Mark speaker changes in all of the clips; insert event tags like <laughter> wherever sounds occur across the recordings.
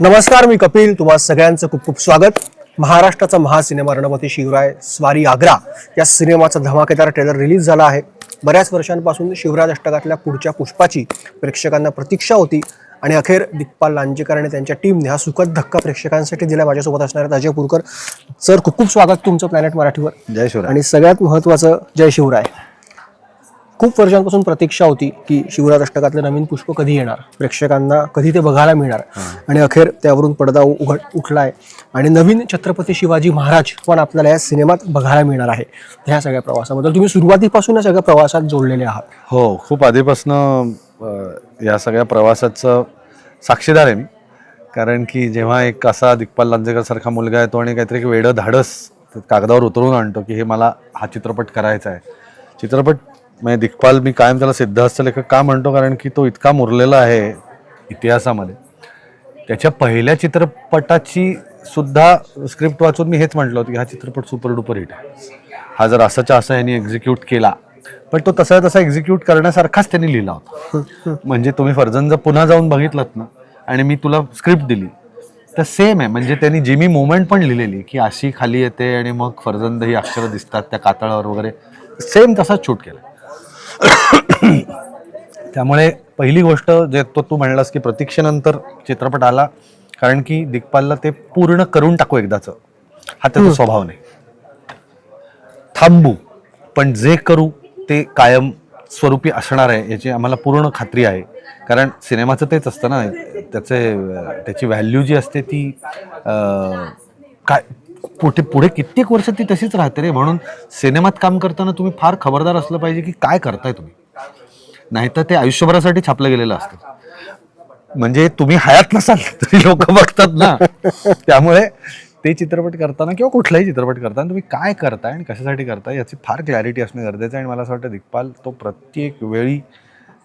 Speaker 1: नमस्कार मी कपिल. तुम्हा सगळ्यांचं खूप खूप स्वागत. महाराष्ट्राचा महासिनेमा रणपती शिवराय स्वारी आग्रा या सिनेमाचा धमाकेदार ट्रेलर रिलीज झाला आहे. बऱ्याच वर्षांपासून शिवराज अष्टकातल्या पुढच्या पुष्पाची प्रेक्षकांना प्रतीक्षा होती आणि अखेर दिग्पाल लांजेकर आणि त्यांच्या टीमने हा सुखद धक्का प्रेक्षकांसाठी दिला. माझ्यासोबत असणार अजय पुरकर सर खूप खूप स्वागत तुमचं प्लॅनेट मराठीवर.
Speaker 2: जय शिवराय.
Speaker 1: आणि सगळ्यात महत्त्वाचं जय शिवराय. खूप वर्षांपासून प्रतीक्षा होती की शिवराज अष्टकातलं नवीन पुष्प कधी येणार? प्रेक्षकांना कधी ते बघायला मिळणार? आणि अखेर त्यावरून पडदा उघड उठलाय. आणि नवीन छत्रपती शिवाजी महाराज पण आपल्याला या सिनेमात बघायला मिळणार आहे. ह्या सगळ्या प्रवासाबद्दल तुम्ही सुरुवातीपासून या सगळ्या प्रवासात जोडलेले आहात.
Speaker 2: हो खूप आधीपासनं या सगळ्या प्रवासाचं साक्षीदार आहे मी. कारण की जेव्हा एक असा दिग्पाल लांजेकर सारखा मुलगा येतो आणि काहीतरी एक वेडं धाडस कागदावर उतरवून आणतो की हे मला हा चित्रपट करायचा आहे. चित्रपट म्हणजे दिग्पाल मी कायम त्याला सिद्धार्थ लेखक का म्हणतो? कारण की तो इतका मुरलेला आहे इतिहासामध्ये. त्याच्या पहिल्या चित्रपटाची सुद्धा स्क्रिप्ट वाचून मी हेच म्हटलं होतं की हा चित्रपट सुपर डुपर हिट आहे. हा जर असाच्या असा यांनी एक्झिक्यूट केला पण तो तसा तसा एक्झिक्यूट करण्यासारखाच त्यांनी लिहिला होता. म्हणजे तुम्ही फर्जन जर पुन्हा जाऊन बघितलात ना आणि मी तुला स्क्रिप्ट दिली. तर सेम आहे. म्हणजे त्यांनी जिमी मुवमेंट पण लिहिलेली की अशी खाली येते आणि मग फर्जंद ही अक्षरं दिसतात त्या कातळावर वगैरे. सेम तसाच शूट केला. त्यामुळे पहिली गोष्ट जे तो तू म्हणलास की प्रतीक्षेनंतर चित्रपट आला कारण की दिग्पालला ते पूर्ण करून टाकू एकदाच. हा त्याचा स्वभाव नाही. थांबू पण जे करू ते कायम स्वरूपी असणार आहे याची आम्हाला पूर्ण खात्री आहे. कारण सिनेमाचं तेच असतं ना त्याचे त्याची व्हॅल्यू जी असते ती काय पुढे पुढे कित्येक वर्ष ती तशीच राहते रे. म्हणून सिनेमात काम करताना तुम्ही फार खबरदार असलं पाहिजे की काय करताय तुम्ही. नाहीतर ते आयुष्यभरासाठी छापलं गेलेलं असतं. म्हणजे तुम्ही हयात नसाल तरी लोक बघतात ना. त्यामुळे ते चित्रपट करताना किंवा कुठलाही चित्रपट करताना तुम्ही काय करताय आणि कशासाठी करताय याची फार क्लॅरिटी असणं गरजेचं आहे. आणि मला असं वाटतं दिग्पाल तो प्रत्येक वेळी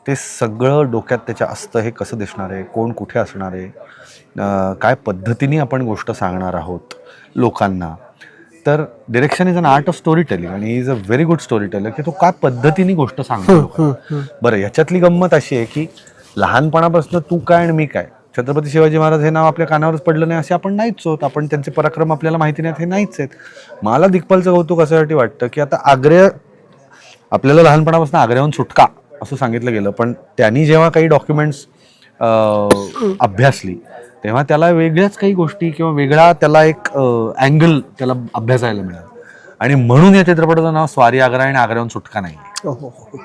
Speaker 2: ते सगळं डोक्यात त्याच्या असतं हे कसं दिसणार आहे? कोण कुठे असणार आहे? काय पद्धतीने आपण गोष्ट सांगणार आहोत लोकांना? तर direction is an art of storytelling आणि is a very good storyteller की तो काय पद्धतीने गोष्ट सांगतो. बरं याच्यातली गंमत अशी आहे की लहानपणापासून तू काय आणि मी काय? छत्रपती शिवाजी महाराज हे नाव आपल्या कानावरच पडलं नाही असे आपण नाहीच होत आपण त्यांचे पराक्रम आपल्याला माहिती नाहीत हे नाहीच आहेत. मला दिग्पालचं कौतुक अशासाठी वाटतं की आता आग्र्या आपल्याला लहानपणापासून आग्र्याहून सुटका. असं सांगितलं गेलं. पण त्यांनी जेव्हा काही डॉक्युमेंट्स अभ्यासली तेव्हा त्याला वेगळ्याच काही गोष्टी किंवा वेगळा त्याला एक अँगल त्याला अभ्यासायला मिळाला. आणि म्हणून या चित्रपटाचं नाव स्वारी आग्रा आणि आग्र्याहून सुटका नाही.
Speaker 1: हो, हो, हो.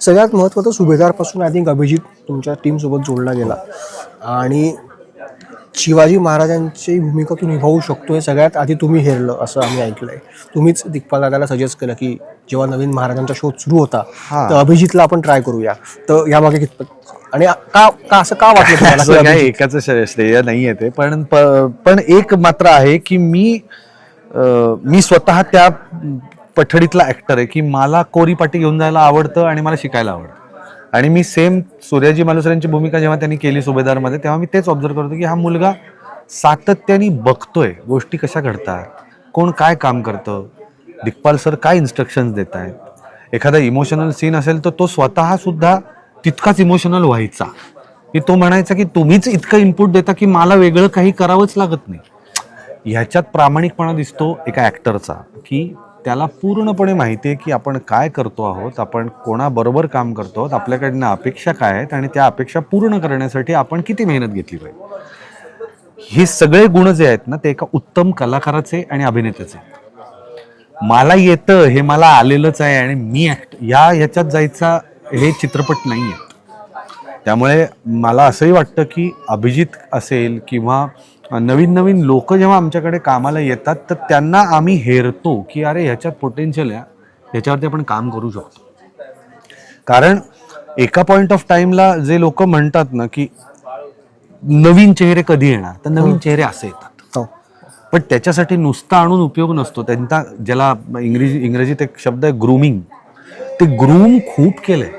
Speaker 1: सगळ्यात महत्त्वाचं सुभेदारपासून आय थिंक अभिजित तुमच्या टीमसोबत जोडला गेला. आणि शिवाजी महाराजांची भूमिका तू निभावू शकतो हे सगळ्यात आधी तुम्ही हेरलं असं आम्ही ऐकलंय. तुम्हीच दिग्पाल दादाला सजेस्ट केलं की जेव्हा नवीन महाराजांचा शोध सुरू होता. तर अभिजितला आपण ट्राय करूया. तर यामागे कितपत आणि का का असं का वाटलं
Speaker 2: असं? एकाच श्रेय श्रेय नाहीये ते. पण प- पण एक मात्र आहे की मी अं, मी स्वतः त्या पठडीतला ऍक्टर आहे की मला कोरी पाटी घेऊन जायला आवडतं आणि मला शिकायला आवडतं. आणि मी सेम सूर्याजी मालुसऱ्यांची भूमिका जेव्हा त्यांनी केली सुभेदारमध्ये तेव्हा मी तेच ऑब्झर्व करतो की हा मुलगा सातत्याने बघतोय गोष्टी कशा घडतात कोण काय काम करतं दिग्पाल सर काय इन्स्ट्रक्शन्स देत आहेत एखादा इमोशनल सीन असेल तर तो स्वतः सुद्धा तितकाच इमोशनल व्हायचा. की तो म्हणायचा की तुम्हीच इतकं इनपुट देता की मला वेगळं काही करावंच लागत नाही. ह्याच्यात प्रामाणिकपणा दिसतो एका ॲक्टरचा की त्याला पूर्णपणे माहिती आहे की आपण काय करतो आहोत आपण कोणाबरोबर काम करतो आहोत आपल्याकडनं अपेक्षा काय आहेत आणि त्या अपेक्षा पूर्ण करण्यासाठी आपण किती मेहनत घेतली पाहिजे. हे सगळे गुण जे आहेत ना ते एका उत्तम कलाकाराचे आणि अभिनेत्याचे मला येतं हे मला आलेलंच आहे आणि मी ॲक्ट या ह्याच्यात जायचा हे चित्रपट नाही आहेत त्यामुळे मला असंही वाटतं की अभिजित असेल किंवा नवीन नवीन लोक जेव्हा आमच्याकडे कामाला येतात तर त्यांना आम्ही हेरतो की अरे ह्याच्यात पोटेन्शियल आहे. ह्याच्यावरती आपण काम करू शकतो. कारण एका पॉइंट ऑफ टाइमला जे लोक म्हणतात ना की नवीन चेहरे कधी येणार तर नवीन चेहरे असे येतात.
Speaker 1: हो.
Speaker 2: पण त्याच्यासाठी नुसता आणून उपयोग नसतो. त्यांचा ज्याला इंग्रजी इंग्रजीत एक शब्द आहे ग्रूमिंग ते ग्रूम खूप केलंय.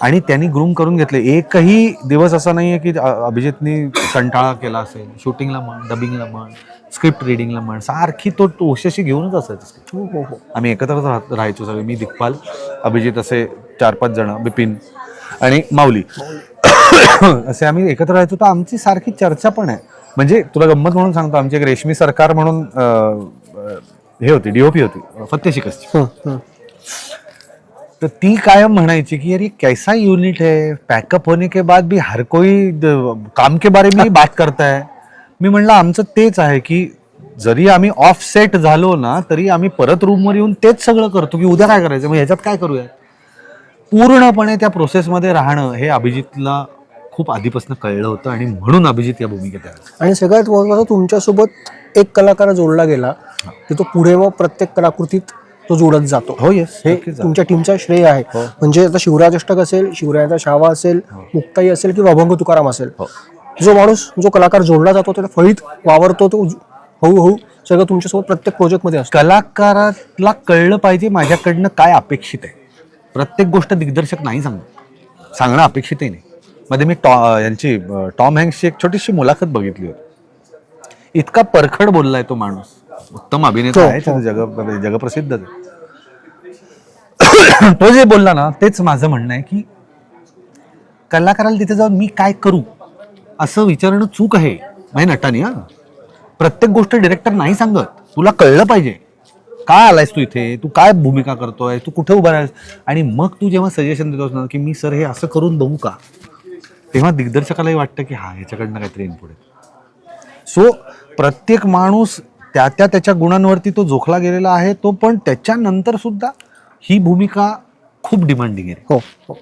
Speaker 2: आणि त्यांनी ग्रूम करून घेतले. एकही दिवस असा नाहीये की अ- अभिजितनी कंटाळा केला असेल. शूटिंगला म्हण डबिंगला म्हण स्क्रिप्ट रिडिंगला म्हण. सारखी तो ओशाशी घेऊनच असायचं
Speaker 1: हो हो हो.
Speaker 2: आम्ही एकत्रच राह- राहायचो सगळे. मी दिग्पाल अभिजित असे चार पाच जण बिपिन आणि माऊली. <coughs> असे आम्ही एकत्र राहायचो. तर आमची सारखी चर्चा पण आहे. म्हणजे तुला गंमत म्हणून सांगतो आमची एक रेशमी सरकार म्हणून हे होती डीओपी होती फत्ते शिकस्ती. तर ती कायम म्हणायची की यार ये कैसा यूनिट है? पॅकअप होने के बाद भी हर कोई द- काम के बारे में ही बात करता है. मी म्हणलं आमचं तेच आहे की जरी आम्ही ऑफ सेट झालो ना तरी आम्ही परत रूमवर येऊन तेच सगळं करतो की उद्या काय करायचं? मग ह्याच्यात काय करूया पूर्णपणे त्या प्रोसेसमध्ये राहणं हे अभिजितला खूप आधीपासून कळलं होतं आणि म्हणून अभिजित या भूमिकेत आहे
Speaker 1: आणि सगळ्यात महत्वाचं तुमच्यासोबत एक कलाकार जोडला गेला की तो पुढे मग प्रत्येक कलाकृतीत तो जोडत जातो.
Speaker 2: हो येस
Speaker 1: हे तुमच्या टीमचा श्रेय आहे. म्हणजे आता शिवराज अष्टक असेल शिवरायाचा शावा असेल मुक्ताई असेल किंवा अभंग तुकाराम असेल जो माणूस जो कलाकार जोडला जातो त्याला फळीत वावरतो तो हळूहळू सगळं तुमच्यासोबत प्रत्येक प्रोजेक्टमध्ये असतो.
Speaker 2: कलाकाराला कळलं पाहिजे माझ्याकडनं काय अपेक्षित आहे. प्रत्येक गोष्ट दिग्दर्शक नाही सांगत. सांगणं अपेक्षितही नाही. मध्ये मी टॉ यांची टॉम हँक्सची एक छोटीशी मुलाखत बघितली होती. इतका परखड बोललाय तो माणूस. उत्तम अभिनेता
Speaker 1: हो,
Speaker 2: आहे तो जग जगप्रसिद्ध <coughs> तो जे बोलला ना तेच माझं म्हणणं आहे की कलाकाराला तिथे जाऊन मी काय करू असं विचारणं चूक आहे. म्हणजे नटाने हा. प्रत्येक गोष्ट डिरेक्टर नाही सांगत. तुला कळलं पाहिजे. काय आलायस तू इथे? तू काय भूमिका करतोय? तू कुठे उभा राहायस आणि मग तू जेव्हा सजेशन देतोस ना की मी सर हे असं करून बघू का? तेव्हा दिग्दर्शकालाही वाटतं की हा ह्याच्याकडनं काहीतरी इनपुट आहे. सो प्रत्येक माणूस त्या त्या त्याच्या गुणांवरती तो जोखला गेलेला आहे तो पण त्याच्यानंतर सुद्धा ही भूमिका खूप डिमांडिंग आहे.
Speaker 1: हो. हो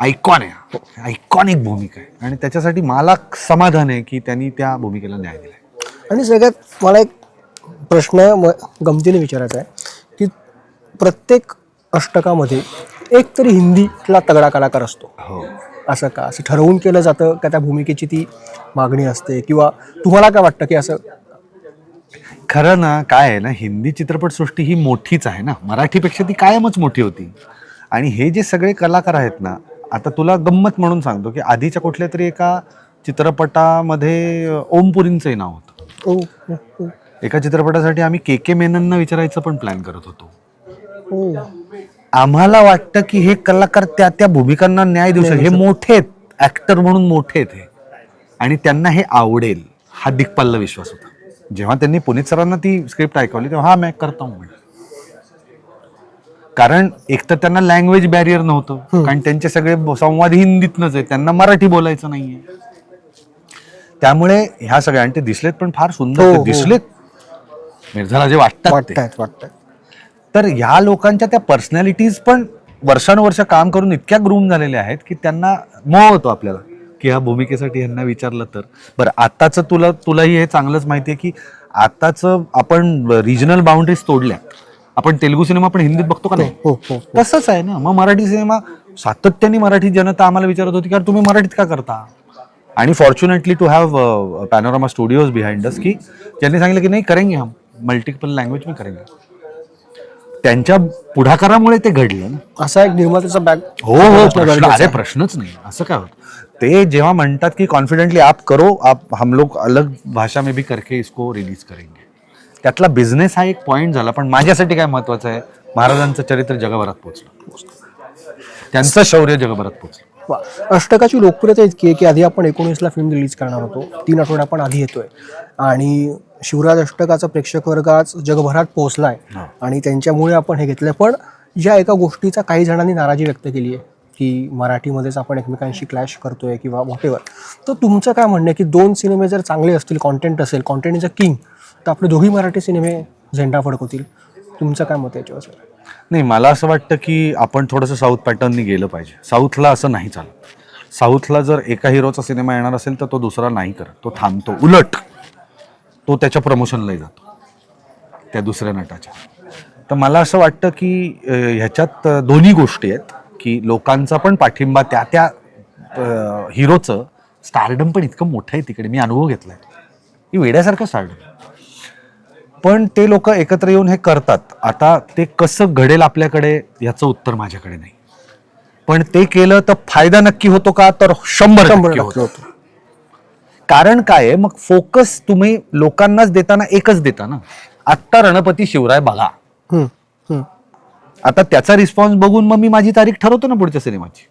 Speaker 2: आयकॉन आहे आयकॉनिक भूमिका आहे. आणि त्याच्यासाठी मला समाधान आहे की त्यांनी त्या भूमिकेला न्याय दिलाय.
Speaker 1: आणि सगळ्यात मला एक प्रश्न म- गमतीने विचारायचा आहे की प्रत्येक अष्टकामध्ये एक तरी हिंदीतला तगडा कलाकार असतो.
Speaker 2: हो.
Speaker 1: असं का? असं ठरवून केलं जातं का त्या भूमिकेची ती मागणी असते? किंवा तुम्हाला काय वाटतं की असं
Speaker 2: खरं ना काय आहे ना हिंदी चित्रपटसृष्टी ही मोठीच आहे ना. मराठीपेक्षा ती कायमच मोठी होती. आणि हे जे सगळे कलाकार आहेत ना आता तुला गंमत म्हणून सांगतो की आधीच्या कुठल्या तरी एका चित्रपटामध्ये ओमपुरींचंही नाव होतं.
Speaker 1: ओ ओ, ओ,
Speaker 2: एका चित्रपटासाठी आम्ही के के मेननना विचारायचं पण प्लॅन करत होतो. आम्हाला वाटतं की हे कलाकार त्या त्या भूमिकांना न्याय देऊ शकतात. हे मोठे आहेत ऍक्टर म्हणून मोठे आहेत हे. आणि त्यांना हे आवडेल हा दिग्पल्ल विश्वास होता. जेव्हा त्यांनी पुनीत सरांना ती स्क्रिप्ट ऐकवली तेव्हा हा मॅक करता कारण एक तर त्यांना लँग्वेज बॅरियर नव्हतं कारण त्यांचे सगळे संवाद हिंदीतनच आहे त्यांना मराठी बोलायचं नाहीये. त्यामुळे ह्या सगळ्या आणि ते दिसलेत पण फार सुंदर
Speaker 1: हो,
Speaker 2: ते
Speaker 1: हो.
Speaker 2: दिसलेत. मिर्झाला जे वाटतात ते.
Speaker 1: वाटतायत वाटतायत
Speaker 2: तर ह्या लोकांच्या त्या पर्सनॅलिटीज पण वर्षानुवर्ष काम करून इतक्या ग्रूम झालेल्या आहेत की त्यांना मोह होतो आपल्याला. की ह्या भूमिकेसाठी यांना विचारलं तर. बरं आताचं तुला तुलाही हे चांगलंच माहिती आहे की आताचं आपण रिजनल बाउंड्रीज तोडल्या. आपण तेलुगू सिनेमा पण हिंदीत बघतो का नाही?
Speaker 1: हो हो
Speaker 2: तसंच आहे ना. मग मराठी सिनेमा सातत्याने मराठी जनता आम्हाला विचारत होती की तुम्ही मराठीत का करता? आणि fortunately to have Panorama Studios behind us की ज्यांनी सांगितलं की नाही करेंगे हम. मल्टिपल लँग्वेज में करेंगे. त्यांच्या पुढाकारामुळे ते घडलं ना.
Speaker 1: असा एक निर्मात्याचा बॅग
Speaker 2: हो हो प्रश्न अरे प्रश्नच नाही असं काय होत? ते जेव्हा म्हणतात की कॉन्फिडेंटली आप करो आप हम लोग अलग भाषा में भी करके इसको रिलीज करेंगे. त्यातला बिझनेस हा एक पॉइंट झाला पण माझ्यासाठी काय महत्वाचं आहे? महाराजांचं चरित्र जगभरात पोहोचलं. त्यांचं शौर्य जगभरात पोहोचलं.
Speaker 1: वा. अष्टकाची लोकप्रियता इतकी आहे की आधी आपण एकोणीसला फिल्म रिलीज करणार होतो. तीन आठवड्या पण आधी येतोय. आणि शिवराज अष्टकाचा प्रेक्षक वर्ग आज जगभरात पोहोचलाय.
Speaker 2: हो.
Speaker 1: आणि त्यांच्यामुळे आपण हे घेतलंय. पण या एका गोष्टीचा काही जणांनी नाराजी व्यक्त केली आहे की मराठीमध्येच आपण एकमेकांशी क्लॅश करतोय किंवा व्हॉटेवर तर तुमचं काय म्हणणं आहे की दोन सिनेमे जर चांगले असतील कॉन्टेंट असेल कॉन्टेंट इज अ किंग तर आपले दोघी मराठी सिनेमे झेंडा फडकवतील? तुमचं काय मत आहे याच्यावर सर
Speaker 2: नाही मला असं वाटतं की आपण थोडंसं साऊथ पॅटर्ननी गेलं पाहिजे. साऊथला असं नाही चालत. साऊथला जर एका हिरोचा सिनेमा येणार असेल तर तो दुसरा नाही करत. तो थांबतो. उलट. तो त्याच्या प्रमोशनलाही जातो. त्या दुसऱ्या नटाच्या. तर मला असं वाटतं की ह्याच्यात दोन्ही गोष्टी आहेत की लोकांचा पण पाठिंबा त्या त्या हिरोचं स्टारडम पण इतकं मोठं आहे तिकडे. मी अनुभव घेतलाय. ही वेड्यासारखं स्टारडम पण ते लोक एकत्र येऊन हे करतात. आता ते कसं घडेल आपल्याकडे याचं उत्तर माझ्याकडे नाही. पण ते केलं तर फायदा नक्की होतो का? तर शंभर
Speaker 1: शंभर
Speaker 2: टक्के होतो. कारण काय आहे? मग फोकस तुम्ही लोकांनाच देताना एकच देता ना. आत्ता रणपती शिवराय बघा.
Speaker 1: हम्म, हम्म.
Speaker 2: आता त्याचा रिस्पॉन्स बघून मग मी माझी तारीख ठरवतो ना पुढच्या सिनेमाची.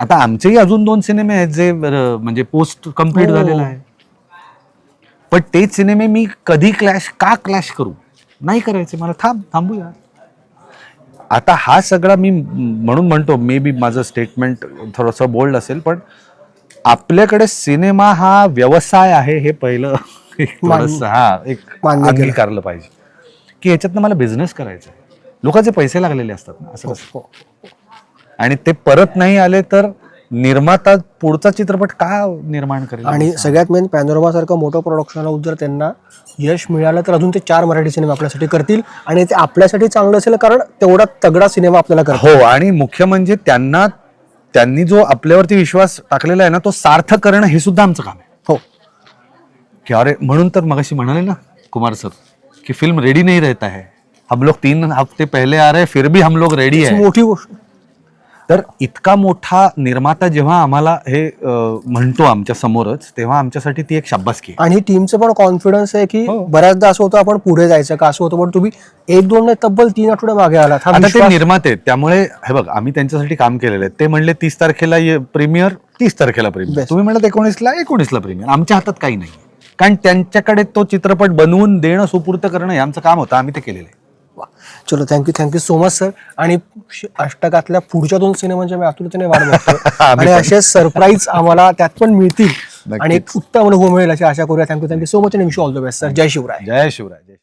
Speaker 2: आता आमचेही अजून दोन सिनेमे आहेत जे अं, म्हणजे पोस्ट
Speaker 1: कंप्लीट.
Speaker 2: झालेला आहे. पण तेच सिनेमे मी कधी क्लॅश का क्लॅश करू? नाही करायचे. मला थांब थांबूया. आता हा सगळा मी म्हणून म्हणतो मे बी माझं स्टेटमेंट थोडंसं बोल्ड असेल पण आपल्याकडे सिनेमा हा व्यवसाय आहे हे पहिलं एक थोडंसं हा एक
Speaker 1: मान्य केलं.
Speaker 2: अंगीकारलं पाहिजे. की ह्याच्यातनं मला बिझनेस करायचा आहे. लोकांचे पैसे लागलेले असतात ना असं कसं?
Speaker 1: हो.
Speaker 2: आणि ते परत नाही आले तर निर्माता पुढचा चित्रपट का निर्माण करेल?
Speaker 1: आणि सगळ्यात मेन पॅनोरमा सारखं मोठं प्रोडक्शन हाऊस जर त्यांना यश मिळालं तर अजून ते चार मराठी सिनेमा आपल्यासाठी करतील आणि ते आपल्यासाठी चांगलं असेल कारण तेवढा तगडा सिनेमा आपल्याला करतील
Speaker 2: हो आणि मुख्य म्हणजे त्यांना त्यांनी जो आपल्यावरती विश्वास टाकलेला आहे ना तो सार्थ करणं हे सुद्धा आमचं काम आहे.
Speaker 1: हो.
Speaker 2: की अरे म्हणून तर मगाशी म्हणाले ना कुमार सर की फिल्म रेडी नहीं रहता है. हम लोग तीन हफ्ते पहले आ रहे फिर भी हम लोग रेडी
Speaker 1: ही
Speaker 2: है.
Speaker 1: मोठी गोष्ट.
Speaker 2: तर इतका मोठा निर्माता जेव्हा आम्हाला हे म्हणतो आमच्या समोरच तेव्हा आमच्यासाठी ती एक शाबासकी आहे.
Speaker 1: आणि टीमचं पण कॉन्फिडन्स आहे की
Speaker 2: हो.
Speaker 1: बऱ्याचदा असं होतं आपण पुढे जायचं का असं होतं पण तुम्ही एक दोन नाही तब्बल तीन आठवडे मागे आलात हा
Speaker 2: आता ते
Speaker 1: विश्वास-
Speaker 2: निर्माते आहेत, त्यामुळे हे बघ आम्ही त्यांच्यासाठी काम केलेलं आहे ते म्हणले तीस तारखेला प्रीमियर तीस तारखेला प्रीमियर
Speaker 1: Best.
Speaker 2: तुम्ही म्हणलं एकोणीसला एकोणीसला प्रीमियर आमच्या हातात काही नाही कारण त्यांच्याकडे तो चित्रपट बनवून देणं सुपूर्त करणं हे आमचं काम होतं आम्ही ते केलेलं आहे.
Speaker 1: चलो thank you thank you so much sir आणि अष्टकातल्या पुढच्या दोन सिनेमांच्या मी आतुरतेने बघतोय. <laughs>
Speaker 2: आम्ही
Speaker 1: आणि. असे सरप्राईज आम्हाला त्यात पण मिळतील. आणि एक उत्तम अनुभव मिळेल अशी आशा करूया. Thank you thank you so much आणि wish all the best sir जय शिवराय.
Speaker 2: जय शिवराय जय शिवराय.